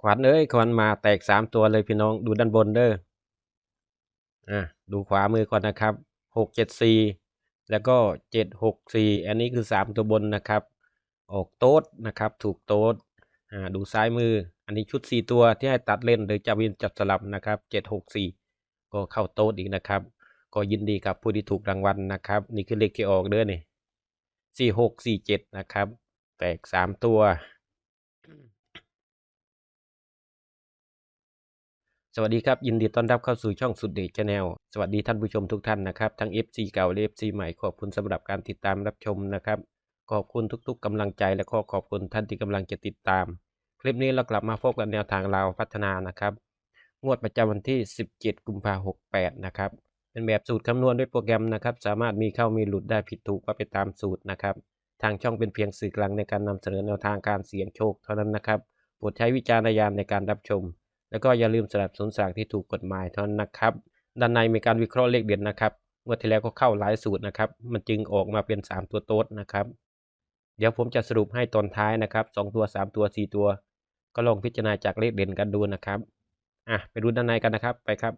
ขวัญเอ้ยขวัญมาแตกสามตัวเลยพี่น้องดูด้านบนเด้ออะดูขวามือก่อนนะครับหกเจ็ดสี่แล้วก็เจ็ดหกสี่อันนี้คือสามตัวบนนะครับ ออกโต๊ดนะครับ ถูกโต๊ดอ่าดูซ้ายมือ อันนี้ชุดสี่ตัวที่ให้ตัดเล่นโดยจะวินจัดสลับนะครับเจ็ดหกสี่ก็เข้าโต๊ดอีกนะครับ ก็ยินดีกับผู้ที่ถูกรางวัลนะครับ นี่คือเลขที่ออกเด้อนี่สี่หกสี่เจ็ดนะครับ แตกสามตัว สวัสดีครับ ยินดีต้อนรับเข้าสู่ช่องสุดเดชแนลสวัสดีท่านผู้ชมทุกท่านนะครับ ทั้ง FC เก่าและ FC ใหม่ขอบคุณสำหรับการติดตามรับชมนะครับ ขอบคุณทุกๆกำลังใจและก็ขอบคุณท่านที่กำลังจะติดตาม คลิปนี้เรากลับมาพบกับแนวทางลาวพัฒนานะครับงวดประจำวันที่ 17 กุมภาพันธ์68 นะครับ เป็นแบบสูตรคำนวณด้วยโปรแกรมนะครับ สามารถมีเข้ามีหลุดได้ผิดถูกก็ไปตามสูตรนะครับ ทางช่องเป็นเพียงสื่อกลางในการนำเสนอแนวทางการเสี่ยงโชคเท่านั้นนะครับโปรดใช้วิจารณญาณในการรับชม แล้วก็อย่าลืมสลับสนสากที่ถูกกฎหมายเท่านั้นนะครับด้านในมีการวิเคราะห์เลขเด่นนะครับงวดที่แล้วก็เข้าหลายสูตรนะครับ มันจึงออกมาเป็น 3 ตัวโต๊ดนะครับ เดี๋ยวผมจะสรุปให้ตอนท้ายนะครับ 2 ตัว 3 ตัว 4 ตัว ก็ลองพิจารณาจากเลขเด่นกันดูนะครับ อะไปดูด้านในกันนะครับ ไปครับ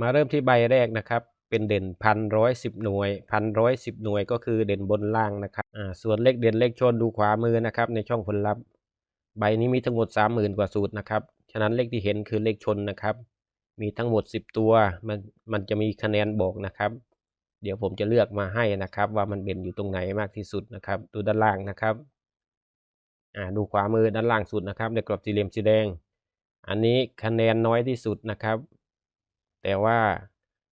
มาเริ่มที่ใบแรกนะครับ เป็นเด่นพันร้อยสิบหน่วยพันร้อยสิบหน่วยก็คือเด่นบนล่างนะครับอ่าส่วนเลขเด่นเลขชนดูขวามือนะครับในช่องผลลัพธ์ ใบนี้มีทั้งหมดสามหมื่นกว่าสูตรนะครับฉะนั้นเลขที่เห็นคือเลขชนนะครับ มีทั้งหมดสิบตัวมันมันจะมีคะแนนบอกนะครับ เดี๋ยวผมจะเลือกมาให้นะครับ ว่ามันเด่นอยู่ตรงไหนมากที่สุดนะครับดูด้านล่างนะครับอ่าดูขวามือด้านล่างสุดนะครับในกรอบสี่เหลี่ยมสีแดง อันนี้คะแนนน้อยที่สุดนะครับ แต่ว่า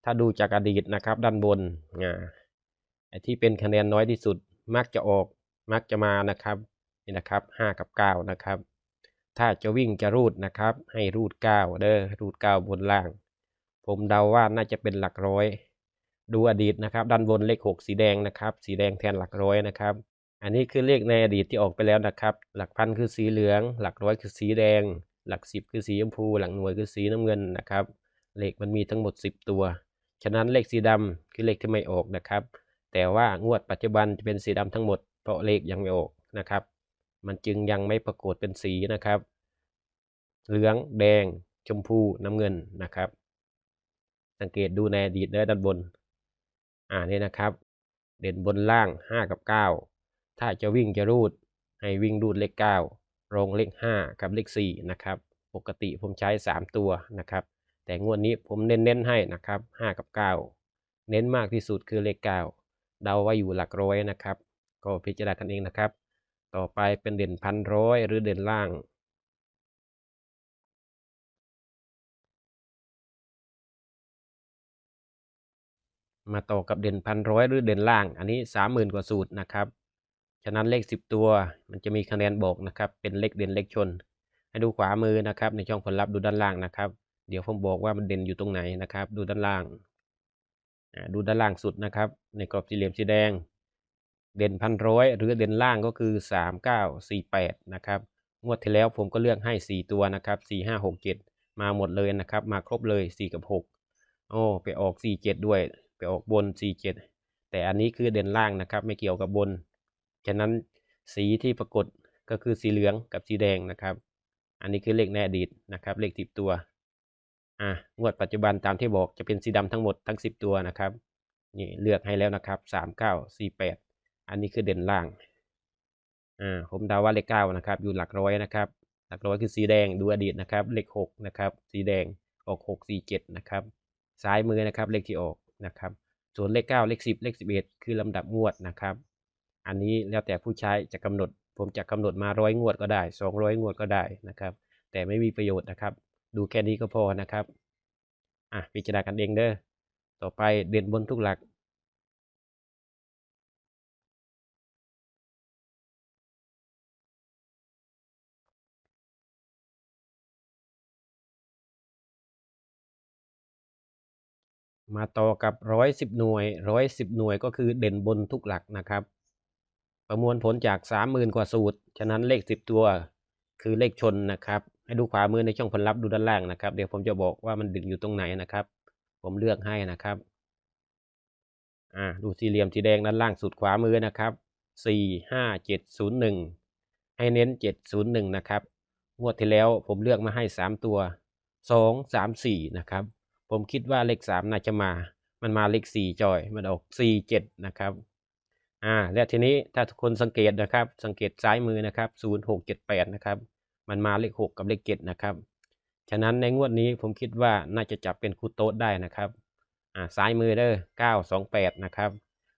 ถ้าดูจากอดีตนะครับด้านบนอ่าไอ้ที่เป็นคะแนนน้อยที่สุดมักจะออกมักจะมานะครับนี่นะครับห้ากับเก้านะครับ ถ้าจะวิ่งจะรูดนะครับ ให้รูดเก้าเด้อรูดเก้าบนล่าง ผมเดาว่าน่าจะเป็นหลักร้อย ดูอดีตนะครับ ด้านบนเลขหกสีแดงนะครับ สีแดงแทนหลักร้อยนะครับ อันนี้คือเลขในอดีตที่ออกไปแล้วนะครับ หลักพันคือสีเหลือง หลักร้อยคือสีแดง หลักสิบคือสีชมพู หลักหน่วยคือสีน้ำเงินนะครับ เลขมันมีทั้งหมด 10 ตัว ฉะนั้นเลขสีดำคือเลขที่ไม่ออกนะครับ แต่ว่างวดปัจจุบันจะเป็นสีดำทั้งหมด เพราะเลขยังไม่ออกนะครับ มันจึงยังไม่ปรากฏเป็นสีนะครับ เหลืองแดง ชมพูน้ำเงินนะครับ สังเกตดูในอดีตด้านบน อ่านี่นะครับ เด่นบนล่าง 5 กับ 9 ถ้าจะวิ่งจะรูด ให้วิ่งรูดเลข 9 รองเลข 5 กับเลข 4 นะครับ ปกติผมใช้ 3 ตัวนะครับ แต่งวดนี้ผมเน้นๆให้นะครับ 5 กับ 9 เน้นมากที่สุดคือเลข 9 เดาว่าอยู่หลักร้อยนะครับ ก็พิจารณากันเองนะครับ ต่อไปเป็นเด่นพันร้อยหรือเด่นล่าง มาต่อกับเด่นพันร้อยหรือเด่นล่าง อันนี้สามหมื่นกว่าสูตรนะครับ ฉะนั้นเลขสิบตัวมันจะมีคะแนนบอกนะครับ เป็นเลขเด่นเลขชน ให้ดูขวามือนะครับ ในช่องผลลัพธ์ดูด้านล่างนะครับ เดี๋ยวผมบอกว่ามันเด่นอยู่ตรงไหนนะครับ ดูด้านล่าง ดูด้านล่างสุดนะครับ ในกรอบสี่เหลี่ยมสีแดง เด่นพันร้อยหรือเด่นล่างก็คือสามเก้าสี่แปดนะครับ งวดที่แล้วผมก็เลือกให้สี่ตัวนะครับสี่ห้าหกเจ็ดมาหมดเลยนะครับ มาครบเลยสี่กับหกโอ้ไปออกสี่เจ็ดด้วย ไปออกบนสี่เจ็ดแต่อันนี้คือเด่นล่างนะครับ ไม่เกี่ยวกับบน ฉะนั้นสีที่ปรากฏก็คือสีเหลืองกับสีแดงนะครับ อันนี้คือเลขในอดีตนะครับ เลขสิบตัว อะงวดปัจจุบันตามที่บอกจะเป็นสีดำทั้งหมดทั้งสิบตัวนะครับนี่เลือกให้แล้วนะครับสามเก้าสี่แปดอันนี้คือเด่นล่างอ่าผมดาว่าเลขเก้านะครับอยู่หลักร้อยนะครับหลักร้อยคือสีแดงดูอดีตนะครับเลขหกนะครับสีแดงออกหกสี่เจ็ดนะครับซ้ายมือนะครับเลขที่ออกนะครับส่วนเลขเก้าเลขสิบเลขสิบเอ็ดคือลำดับงวดนะครับ อันนี้แล้วแต่ผู้ใช้จะกำหนด ผมจะกำหนดมาร้อยงวดก็ได้สองร้อยงวดก็ได้นะครับ แต่ไม่มีประโยชน์นะครับ ดูแค่นี้ก็พอนะครับ อะพิจารณากันเองเด้อ ต่อไปเด่นบนทุกหลัก มาต่อกับร้อยสิบหน่วยร้อยสิบหน่วยก็คือเด่นบนทุกหลักนะครับ ประมวลผลจากสามหมื่นกว่าสูตร ฉะนั้นเลขสิบตัวคือเลขชนนะครับ ให้ดูขวามือในช่องผลลัพธ์ดูด้านล่างนะครับ เดี๋ยวผมจะบอกว่ามันดึงอยู่ตรงไหนนะครับ ผมเลือกให้นะครับอ่าดูสี่เหลี่ยมสีแดงด้านล่างสุดขวามือนะครับสี่ห้าเจ็ดศูนย์หนึ่งให้เน้นเจ็ดศูนย์หนึ่งนะครับงวดที่แล้วผมเลือกมาให้สามตัวสองสามสี่นะครับ ผมคิดว่าเลขสามน่าจะมา มันมาเลขสี่จอยมันออกสี่เจ็ดนะครับอ่าและทีนี้ถ้าทุกคนสังเกตนะครับ สังเกตซ้ายมือนะครับศูนย์หกเจ็ดแปดนะครับ มันมาเลขหกกับเลขเจ็ดนะครับ ฉะนั้นในงวดนี้ผมคิดว่าน่าจะจับเป็นคู่โต๊ดได้นะครับ อ่าซ้ายมือเด้อเก้าสองแปดนะครับ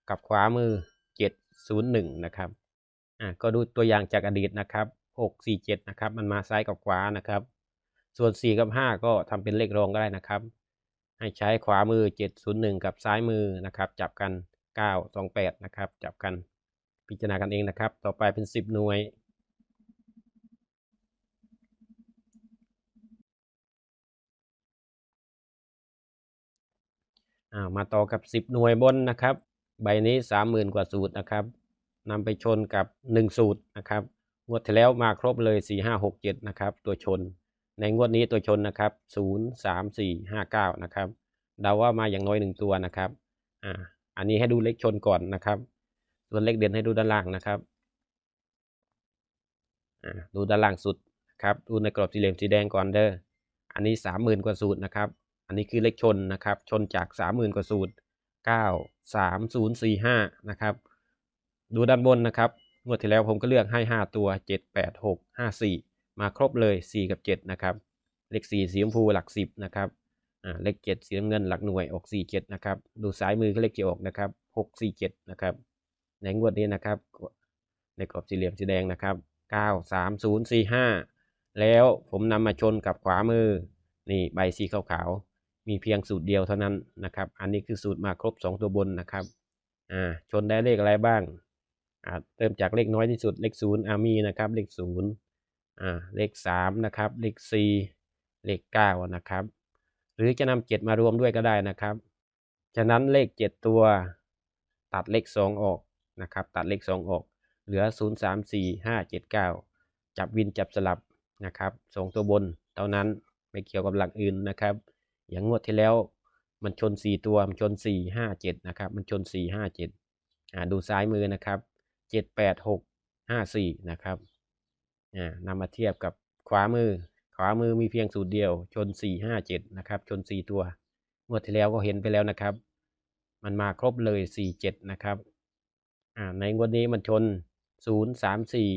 กับขวามือเจ็ดศูนย์หนึ่งนะครับ อ่าก็ดูตัวอย่างจากอดีตนะครับหกสี่เจ็ดนะครับ มันมาซ้ายกับขวานะครับ ส่วนสี่กับห้าก็ทำเป็นเลขรองก็ได้นะครับ ให้ใช้ขวามือ701กับซ้ายมือนะครับ จับกัน928นะครับ จับกันพิจารณากันเองนะครับ ต่อไปเป็น10หน่วย อ่ามาต่อกับ 10 หน่วยบนนะครับ ใบนี้ 30,000 กว่าสูตรนะครับนำไปชนกับ 1 สูตรนะครับงวดที่แล้วมาครบเลย 4 5 6 7 นะครับ ตัวชน ในงวดนี้ตัวชนนะครับ 0 3 4 5 9 นะครับเดาว่ามาอย่างน้อยหนึ่งตัวนะครับอ่าอันนี้ให้ดูเลขชนก่อนนะครับ ส่วนเลขเด่นให้ดูด้านล่างนะครับดูด้านล่างสุดครับดูในกรอบสี่เหลี่ยมสีแดงก่อนเด้ออันนี้สามหมื่นกว่าสูตรนะครับ อันนี้คือเลขชนนะครับ ชนจากสามหมื่นกว่าสูตรเก้าสามศูนย์สี่ห้านะครับ ดูด้านบนนะครับงวดที่แล้วผมก็เลือกให้ห้าตัวเจ็ดแปดหกห้าสี่มาครบเลยสี่กับเจ็ดนะครับ เลขสี่สีชมพูหลักสิบนะครับเลขเจ็ดสีน้ำเงินหลักหน่วยออกสี่เจ็ดนะครับ ดูซ้ายมือก็เลขที่ออกนะครับหกสี่เจ็ดนะครับ ในงวดนี้นะครับ ในกรอบสี่เหลี่ยมสีแดงนะครับเก้าสามศูนย์สี่ห้าแล้วผมนำมาชนกับขวามือ นี่ใบสีขาวๆ มีเพียงสูตรเดียวเท่านั้นนะครับ อันนี้คือสูตรมาครบสองตัวบนนะครับอ่าชนได้เลขอะไรบ้างอ่าเริ่มจากเลขน้อยที่สุดเลขศูนย์อามีนะครับเลขศูนย์อ่าเลขสามนะครับเลขสี่เลขเก้านะครับ หรือจะนำเจ็ดมารวมด้วยก็ได้นะครับ ฉะนั้นเลขเจ็ดตัวตัดเลขสองออกนะครับ ตัดเลขสองออก เหลือศูนย์สามสี่ห้าเจ็ดเก้าจับวินจับสลับนะครับสองตัวบนเท่านั้นไม่เกี่ยวกับหลักอื่นนะครับ อย่างงวดที่แล้วมันชนสี่ตัว มันชนสี่ห้าเจ็ดนะครับ มันชนสี่ห้าเจ็ดอ่าดูซ้ายมือนะครับเจ็ดแปดหกห้าสี่นะครับอ่านำมาเทียบกับขวามือ ขวามือมีเพียงสูตรเดียว ชนสี่ห้าเจ็ดนะครับ ชนสี่ตัวงวดที่แล้วก็เห็นไปแล้วนะครับ มันมาครบเลยสี่เจ็ดนะครับอ่าในงวดนี้มันชนศูนย์สามสี่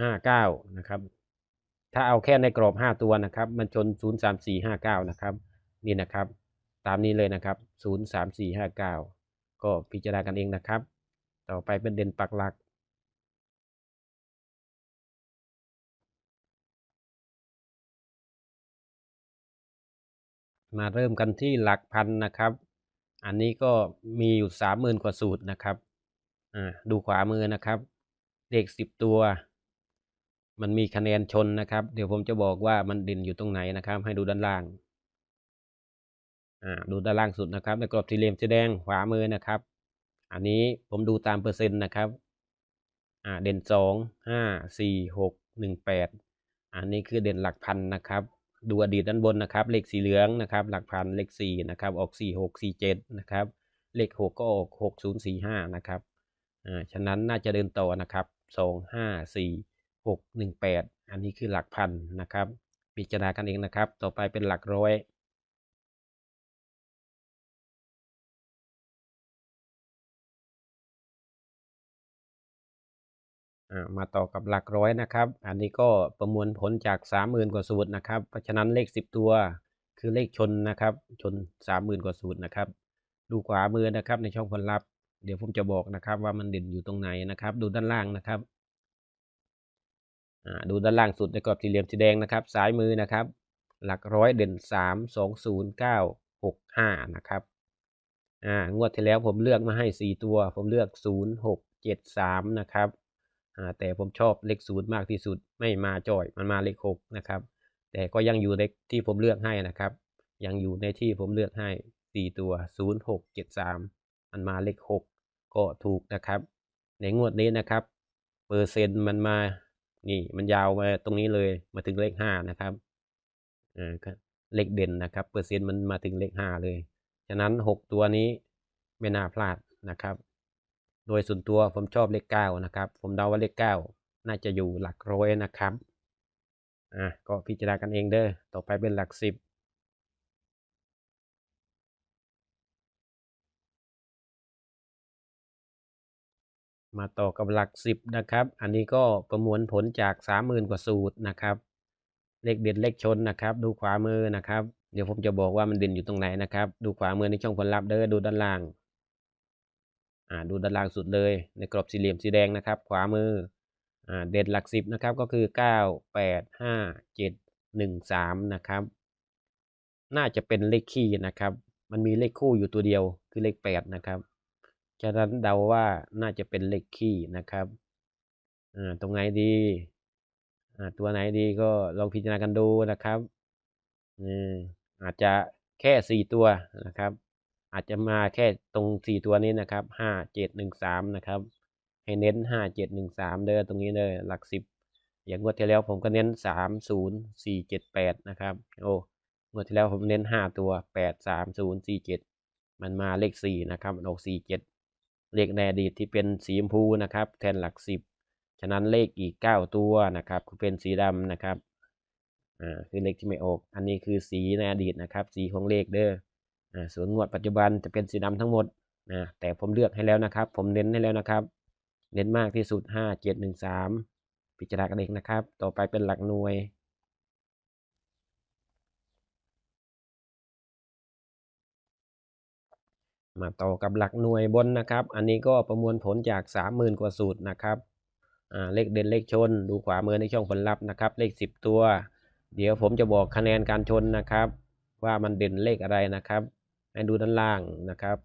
ห้าเก้านะครับ ถ้าเอาแค่ในกรอบห้าตัวนะครับ มันชนศูนย์สามสี่ห้าเก้านะครับ นี่นะครับ ตามนี้เลยนะครับศูนย์สามสี่ห้าเก้าก็พิจารณากันเองนะครับ ต่อไปเป็นเด่นปักหลัก มาเริ่มกันที่หลักพันนะครับ อันนี้ก็มีอยู่สามหมื่นกว่าสูตรนะครับ อ่า ดูขวามือนะครับ เลขสิบตัว มันมีคะแนนชนนะครับ เดี๋ยวผมจะบอกว่ามันด่นอยู่ตรงไหนนะครับ ให้ดูด้านล่างอ่าดูด้านล่างสุดนะครับ ในกรอบสี่เหลี่ยมสีแดงขวามือนะครับ อันนี้ผมดูตามเปอร์เซ็นต์นะครับอ่าเด่นสองห้าสี่หกหนึ่งแปดอันนี้คือเด่นหลักพันนะครับ ดูอดีตด้านบนนะครับ เลขสีเหลืองนะครับ หลักพันเลขสี่นะครับ ออกสี่หกสี่เจ็ดนะครับ เลขหกก็ออกหกศูนย์สี่ห้านะครับอ่าฉะนั้นน่าจะเดินต่อนะครับสองห้าสี่ หกหนึ่งแปดอันนี้คือหลักพันนะครับพิจารณากันเองนะครับ ต่อไปเป็นหลักร้อยมาต่อกับหลักร้อยนะครับ อันนี้ก็ประมวลผลจากสามหมื่นกว่าสูตรนะครับ เพราะฉะนั้นเลขสิบตัวคือเลขชนนะครับ ชนสามหมื่นกว่าสูตรนะครับ ดูขวามือนะครับในช่องผลลัพธ์ เดี๋ยวผมจะบอกนะครับว่ามันเด่นอยู่ตรงไหนนะครับ ดูด้านล่างนะครับ ดูด้านล่างสุดในกรอบสี่เหลี่ยมสีแดงนะครับ ซ้ายมือนะครับ หลักร้อยเด่นสามสองศูนย์เก้าหกห้านะครับอ่างวดที่แล้วผมเลือกมาให้สี่ตัว ผมเลือกศูนย์หกเจ็ดสามนะครับอ่าแต่ผมชอบเลขศูนย์มากที่สุดไม่มาจ่อยมันมาเลขหกนะครับ แต่ก็ยังอยู่ในที่ผมเลือกให้นะครับ ยังอยู่ในที่ผมเลือกให้สี่ตัวศูนย์หกเจ็ดสามมันมาเลขหกก็ถูกนะครับ ในงวดนี้นะครับ เปอร์เซ็นต์มันมา นี่มันยาวมาตรงนี้เลยมาถึงเลขห้านะครับอ่าเลขเด่นนะครับเปอร์เซ็นต์มันมาถึงเลขห้าเลย ฉะนั้นหกตัวนี้ไม่น่าพลาดนะครับ โดยส่วนตัวผมชอบเลขเก้านะครับ ผมเดาว่าเลขเก้าน่าจะอยู่หลักร้อยนะครับอะก็พิจารณากันเองเด้อต่อไปเป็นหลักสิบ มาต่อกับหลักสิบนะครับ อันนี้ก็ประมวลผลจากสามหมื่นกว่าสูตรนะครับ เลขเด่นเลขชนนะครับ ดูขวามือนะครับ เดี๋ยวผมจะบอกว่ามันเด่นอยู่ตรงไหนนะครับ ดูขวามือในช่องผลลัพธ์เด้อดูด้านล่าง อ่าดูด้านล่างสุดเลยในกรอบสี่เหลี่ยมสีแดงนะครับ ขวามือ อ่าเด่นหลักสิบนะครับ ก็คือเก้าแปดห้าเจ็ดหนึ่งสามนะครับ น่าจะเป็นเลขคี่นะครับ มันมีเลขคู่อยู่ตัวเดียวคือเลขแปดนะครับ ฉะนั้นเดาว่าน่าจะเป็นเลขคี่นะครับอ่าตรงไหนดีอ่าตัวไหนดีก็ลองพิจารณากันดูนะครับอืมอาจจะแค่สี่ตัวนะครับ อาจจะมาแค่ตรงสี่ตัวนี้นะครับห้าเจ็ดหนึ่งสามนะครับ ให้เน้นห้าเจ็ดหนึ่งสามเด้อตรงนี้เลยหลักสิบอย่างงวดที่แล้วผมก็เน้นสามศูนย์สี่เจ็ดแปดนะครับโอ้งวดที่แล้วผมเน้นห้าตัวแปดสามศูนย์สี่เจ็ดมันมาเลขสี่นะครับมันออกสี่เจ็ด เลขในอดีตที่เป็นสีชมพูนะครับ แทนหลักสิบฉะนั้นเลขอีกเก้าตัวนะครับคือเป็นสีดำนะครับอ่าคือเลขที่ไม่ออก อันนี้คือสีในอดีตนะครับ สีของเลขเด้ออ่าส่วนงวดปัจจุบันจะเป็นสีดำทั้งหมดอ่าแต่ผมเลือกให้แล้วนะครับ ผมเน้นให้แล้วนะครับ เน้นมากที่สุดห้าเจ็ดหนึ่งสามพิจารณากันเองนะครับ ต่อไปเป็นหลักหน่วย มาต่อกับหลักหน่วยบนนะครับ อันนี้ก็ประมวลผลจากสามหมื่นกว่าสูตรนะครับเลขเด่นเลขชน ดูขวามือในช่องผลลัพธ์นะครับ เลขสิบตัว เดี๋ยวผมจะบอกคะแนนการชนนะครับ ว่ามันเด่นเลขอะไรนะครับ ให้ดูด้านล่างนะครับ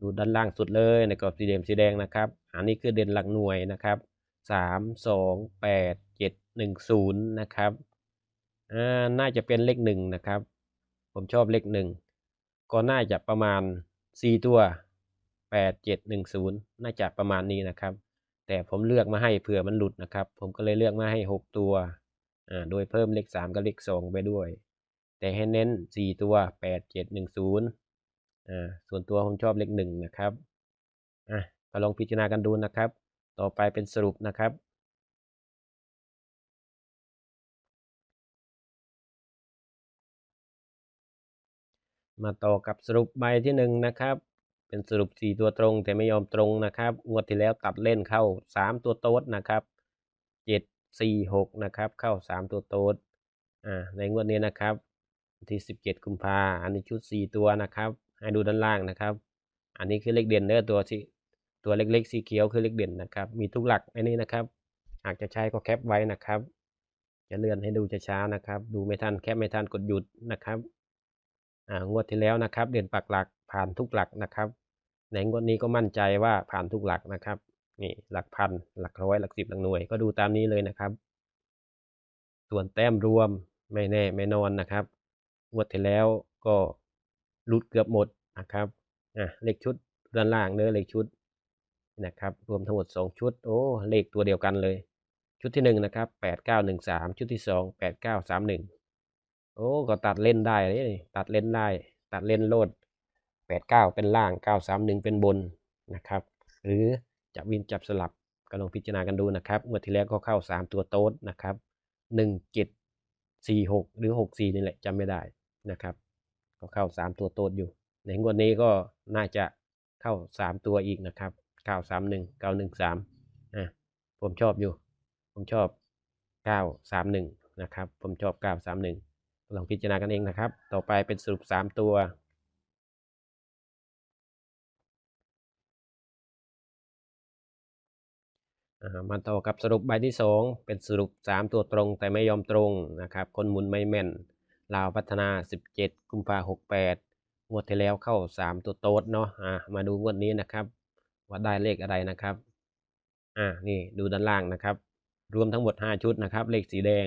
ดูด้านล่างสุดเลยในกรอบสีเหลี่ยมสีแดงนะครับ อันนี้คือเด่นหลักหน่วยนะครับสามสองแปดเจ็ดหนึ่งศูนย์นะครับอ่าน่าจะเป็นเลขหนึ่งนะครับ ผมชอบเลขหนึ่ง ก็น่าจะประมาณสี่ตัวแปดเจ็ดหนึ่งศูนย์น่าจะประมาณนี้นะครับ แต่ผมเลือกมาให้เผื่อมันหลุดนะครับ ผมก็เลยเลือกมาให้หกตัวอ่าโดยเพิ่มเลขสามกับเลขสองไปด้วย แต่ให้เน้นสี่ตัวแปดเจ็ดหนึ่งศูนย์อ่าส่วนตัวผมชอบเลขหนึ่งนะครับอะก็ลองพิจารณากันดูนะครับ ต่อไปเป็นสรุปนะครับ มาต่อกับสรุปใบที่หนึ่งนะครับ เป็นสรุปสี่ตัวตรงแต่ไม่ยอมตรงนะครับ งวดที่แล้วตัดเล่นเข้าสามตัวโต๊ดนะครับเจ็ดสี่หกนะครับ เข้าสามตัวโต๊ดอ่าในงวดนี้นะครับที่สิบเจ็ดกุมภาอันนี้ชุดสี่ตัวนะครับ ให้ดูด้านล่างนะครับ อันนี้คือเลขเด่นเด้อตัวที่ตัวเล็กๆสีเขียวคือเลขเด่นนะครับ มีทุกหลักในนี้นะครับหากจะใช้ก็แคปไว้นะครับ จะเลื่อนให้ดูช้าๆนะครับ ดูไม่ทันแคปไม่ทันกดหยุดนะครับ งวดที่แล้วนะครับเด่นปักหลักผ่านทุกหลักนะครับในงวดนี้ก็มั่นใจว่าผ่านทุกหลักนะครับนี่หลักพันหลักร้อยหลักสิบหลักหน่วยก็ดูตามนี้เลยนะครับ ส่วนแต้มรวมไม่แน่ไม่นอนนะครับงวดที่แล้วก็ลุดเกือบหมดนะครับอะเลขชุดด้านล่างเนื้อเลขชุดนะครับ รวมทั้งหมด 2 ชุด โอ้เลขตัวเดียวกันเลย ชุดที่ 1 นะครับ 8913 ชุดที่ 2 8931 โอ้ก็ตัดเล่นได้เลยตัดเล่นได้ ตัดเล่นโลด89เป็นล่าง931เป็นบนนะครับ หรือจะวินจับสลับก็ลองพิจารณากันดูนะครับเมื่อที่แล้วก็เข้า3ตัวโต๊ดนะครับ17 46หรือ64นี่แหละจำไม่ได้นะครับ ก็เข้า3ตัวโต๊ดอยู่ ในงวดนี้ก็น่าจะเข้า3ตัวอีกนะครับ931 913อะผมชอบอยู่ ผมชอบ931นะครับ ผมชอบ931 ลองพิจารณากันเองนะครับ ต่อไปเป็นสรุป 3 ตัว มาต่อกับสรุปใบที่ 2 เป็นสรุป 3 ตัวตรงแต่ไม่ยอมตรงนะครับ คนหมุนไม่แม่นลาวพัฒนา 17 กุมภา68งวดที่แล้วเข้า 3 ตัวโต๊ดเนาะอ่ามาดูงวดนี้นะครับ ว่าได้เลขอะไรนะครับอ่านี่ดูด้านล่างนะครับ รวมทั้งหมด 5 ชุดนะครับ เลขสีแดง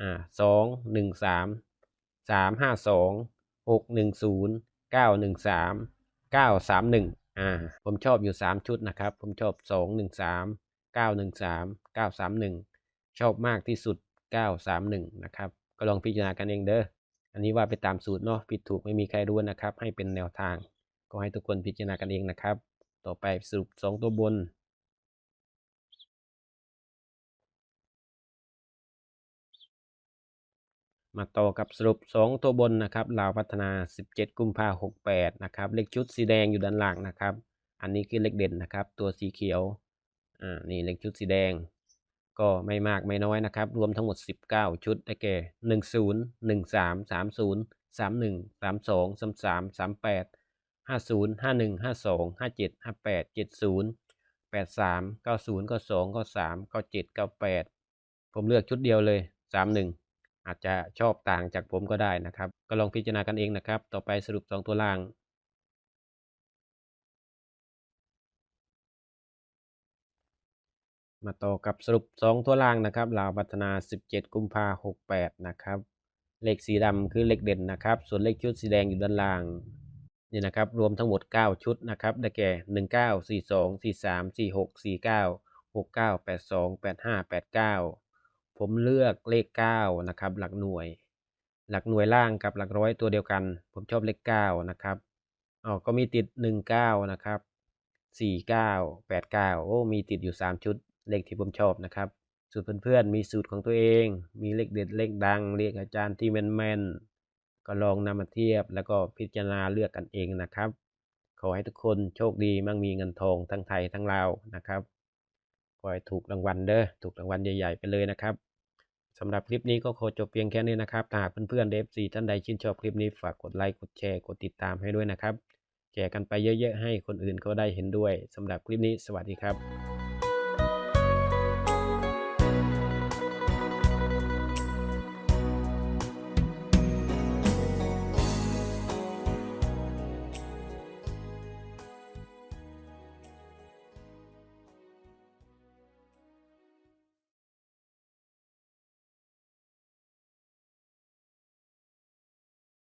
อ่าสองหนึ่งสามสามห้าสองหกหนึ่งศูนย์เก้าหนึ่งสามเก้าสามหนึ่งอ่าผมชอบอยู่3ชุดนะครับ ผมชอบสองหนึ่งสามเก้าหนึ่งสามเก้าสามหนึ่งชอบมากที่สุด931นะครับ ก็ลองพิจารณากันเองเด้ออันนี้ว่าไปตามสูตรเนาะผิดถูกไม่มีใครรู้นะครับ ให้เป็นแนวทาง ก็ให้ทุกคนพิจารณากันเองนะครับ ต่อไปสรุป2ตัวบน มาต่อกับสรุป 2 ตัวบนนะครับลาวพัฒนา 17 กุมภา68 นะครับ เลขชุดสีแดงอยู่ด้านล่างนะครับ อันนี้คือเลขเด่นนะครับ ตัวสีเขียว อ่า นี่เลขชุดสีแดง ก็ไม่มากไม่น้อยนะครับ รวมทั้งหมด 19 ชุด ได้แก่ 10 13 30 31 32 33 38 50 51 52 57 58 70 83 90 92 93 97 98 ผมเลือกชุดเดียวเลย 31 อาจจะชอบต่างจากผมก็ได้นะครับ ก็ลองพิจารณากันเองนะครับ ต่อไปสรุป 2 ตัวล่าง มาต่อกับสรุป 2 ตัวล่างนะครับลาวพัฒนา 17 กุมภา68นะครับเลขสีดำคือเลขเด่นนะครับ ส่วนเลขชุดสีแดงอยู่ด้านล่างนี่นะครับ รวมทั้งหมด 9 ชุดนะครับ ได้แก่ 19 42 43 46 49 69 82 85 89 ผมเลือกเลข 9 นะครับ หลักหน่วย หลักหน่วยล่างกับหลักร้อยตัวเดียวกัน ผมชอบเลข 9 นะครับอ๋อก็มีติด 19 นะครับ 49 89 โอ้ มีติดอยู่ 3 ชุด เลขที่ผมชอบนะครับสูตรเพื่อนๆมีสูตรของตัวเอง มีเลขเด็ดเลขดังเลขอาจารย์ที่แม่นๆก็ลองนำมาเทียบแล้วก็พิจารณาเลือกกันเองนะครับ ขอให้ทุกคนโชคดีมั่งมีเงินทองทั้งไทยทั้งลาวนะครับขอให้ถูกรางวัลเด้อถูกรางวัลใหญ่ ๆ ไปเลยนะครับ สำหรับคลิปนี้ก็ขอจบเพียงแค่นี้นะครับถ้าหากเพื่อนๆเดฟซีท่านใดชื่นชอบคลิปนี้ฝากกดไลค์กดแชร์กดติดตามให้ด้วยนะครับแชร์กันไปเยอะๆให้คนอื่นเขาได้เห็นด้วยสำหรับคลิปนี้สวัสดีครับ